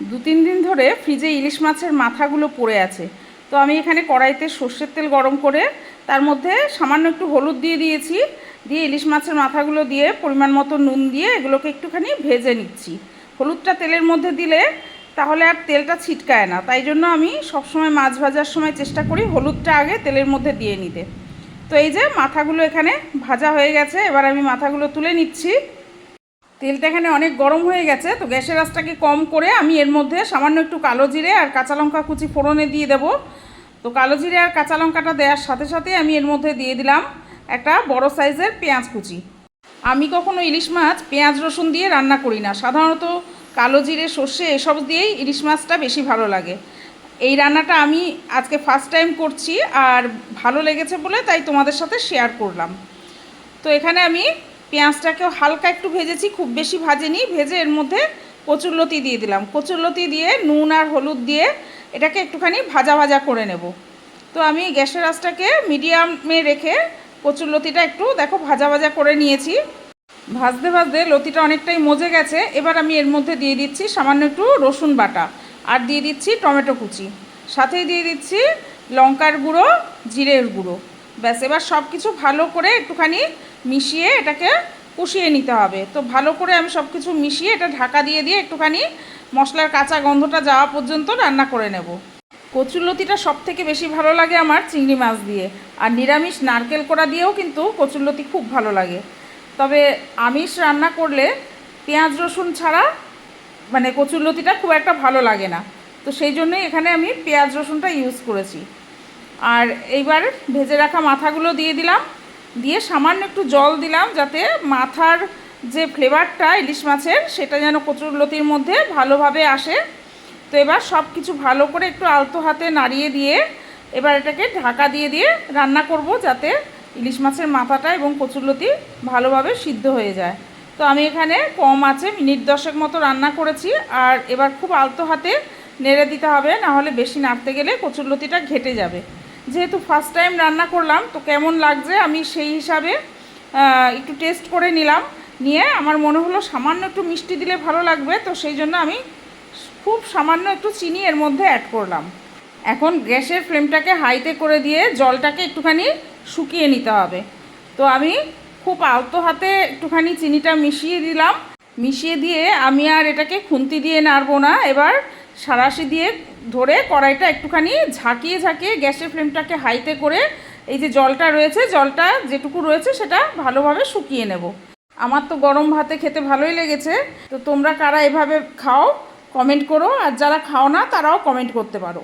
দু তিন দিন ধরে ফ্রিজে ইলিশ মাছের মাথাগুলো পড়ে আছে। তো আমি এখানে কড়াইতে সর্ষের তেল গরম করে তার মধ্যে সামান্য একটু হলুদ দিয়ে দিয়েছি। দিয়ে ইলিশ মাছের মাথাগুলো দিয়ে পরিমাণ মতো নুন দিয়ে এগুলোকে একটুখানি ভেজে নিচ্ছি। হলুদটা তেলের মধ্যে দিলে তাহলে আর তেলটা ছিটকায় না। তাই জন্য আমি সবসময় মাছ ভাজার সময় চেষ্টা করি হলুদটা আগে তেলের মধ্যে দিয়ে নিতে। তো এই যে মাথাগুলো এখানে ভাজা হয়ে গেছে, এবার আমি মাথাগুলো তুলে নিচ্ছি। তেলটা এখানে অনেক গরম হয়ে গেছে, তো গ্যাসের আঁচটাকে কম করে আমি এর মধ্যে সামান্য একটু কালো জিরে আর কাঁচা লঙ্কা কুচি ফোড়নে দিয়ে দেবো। তো কালো জিরে আর কাঁচা লঙ্কাটা দেওয়ার সাথে সাথে আমি এর মধ্যে দিয়ে দিলাম একটা বড় সাইজের পেঁয়াজ কুচি। আমি কখনো ইলিশ মাছ পেঁয়াজ, রসুন দিয়ে রান্না করি না, সাধারণত কালো জিরে, সর্ষে এসব দিয়েই ইলিশ মাছটা বেশি ভালো লাগে। এই রান্নাটা আমি আজকে ফার্স্ট টাইম করছি আর ভালো লেগেছে বলে তাই তোমাদের সাথে শেয়ার করলাম। তো এখানে আমি পেঁয়াজটাকেও হালকা একটু ভেজেছি, খুব বেশি ভাজেনি। ভেজে এর মধ্যে কচুরলতি দিয়ে দিলাম। কচুরলতি দিয়ে, নুন আর হলুদ দিয়ে এটাকে একটুখানি ভাজা ভাজা করে নেব। তো আমি গ্যাসের আঁচটাকে মিডিয়ামে রেখে কচুরলতিটা একটু, দেখো, ভাজা ভাজা করে নিয়েছি। ভাজতে ভাজতে লতিটা অনেকটাই মজে গেছে। এবার আমি এর মধ্যে দিয়ে দিচ্ছি সামান্য একটু রসুন বাটা আর দিয়ে দিচ্ছি টমেটো কুচি। সাথেই দিয়ে দিচ্ছি লঙ্কার গুঁড়ো, জিরের গুঁড়ো। ব্যাস, এবার সব কিছু ভালো করে একটুখানি মিশিয়ে এটাকে কষিয়ে নিতে হবে। তো ভালো করে আমি সব কিছু মিশিয়ে এটা ঢাকা দিয়ে দিয়ে একটুখানি মশলার কাঁচা গন্ধটা যাওয়া পর্যন্ত রান্না করে নেব। কচুরলতিটা সব থেকে বেশি ভালো লাগে আমার চিংড়ি মাছ দিয়ে। আর নিরামিষ নারকেল কোড়া দিয়েও কিন্তু কচুরলতি খুব ভালো লাগে। তবে আমিষ রান্না করলে পেঁয়াজ, রসুন ছাড়া মানে কচুরলতিটা খুব একটা ভালো লাগে না। তো সেই জন্যই এখানে আমি পেঁয়াজ, রসুনটা ইউজ করেছি। আর এইবার ভেজে রাখা মাথাগুলো দিয়ে দিলাম। দিয়ে সামান্য একটু জল দিলাম যাতে মাথার যে ফ্লেভারটা ইলিশ মাছের, সেটা যেন কচুরলতির মধ্যে ভালোভাবে আসে। তো এবার সব কিছু ভালো করে একটু আলতো হাতে নাড়িয়ে দিয়ে এবার এটাকে ঢাকা দিয়ে দিয়ে রান্না করব যাতে ইলিশ মাছের মাথাটা এবং কচুরলতি ভালোভাবে সিদ্ধ হয়ে যায়। তো আমি এখানে কম আছে মিনিট দশেক মতো রান্না করেছি আর এবার খুব আলতো হাতে নেড়ে দিতে হবে না হলে বেশি নাড়তে গেলে কচুরলতিটা ঘেটে যাবে। যেহেতু ফার্স্ট টাইম রান্না করলাম, তো কেমন লাগছে আমি সেই হিসাবে একটু টেস্ট করে নিলাম। নিয়ে আমার মনে হলো সামান্য একটু মিষ্টি দিলে ভালো লাগবে, তো সেই জন্য আমি খুব সামান্য একটু চিনি এর মধ্যে অ্যাড করলাম। এখন গ্যাসের ফ্লেমটাকে হাইতে করে দিয়ে জলটাকে একটুখানি শুকিয়ে নিতে হবে। তো আমি খুব আলতো হাতে একটুখানি চিনিটা মিশিয়ে দিলাম। মিশিয়ে দিয়ে আমি আর এটাকে খুন্তি দিয়ে নাড়বো না। এবার সারাশি দিয়ে ধরে কড়াইটা একটুখানি ঝাঁকিয়ে ঝাঁকিয়ে গ্যাসের ফ্লেমটাকে হাইতে করে এই যে জলটা রয়েছে, জলটা যেটুকু রয়েছে সেটা ভালোভাবে শুকিয়ে নেব। আমার তো গরম ভাতে খেতে ভালোই লেগেছে। তো তোমরা কারা এভাবে খাও কমেন্ট করো। আর যারা খাও না, তারাও কমেন্ট করতে পারো।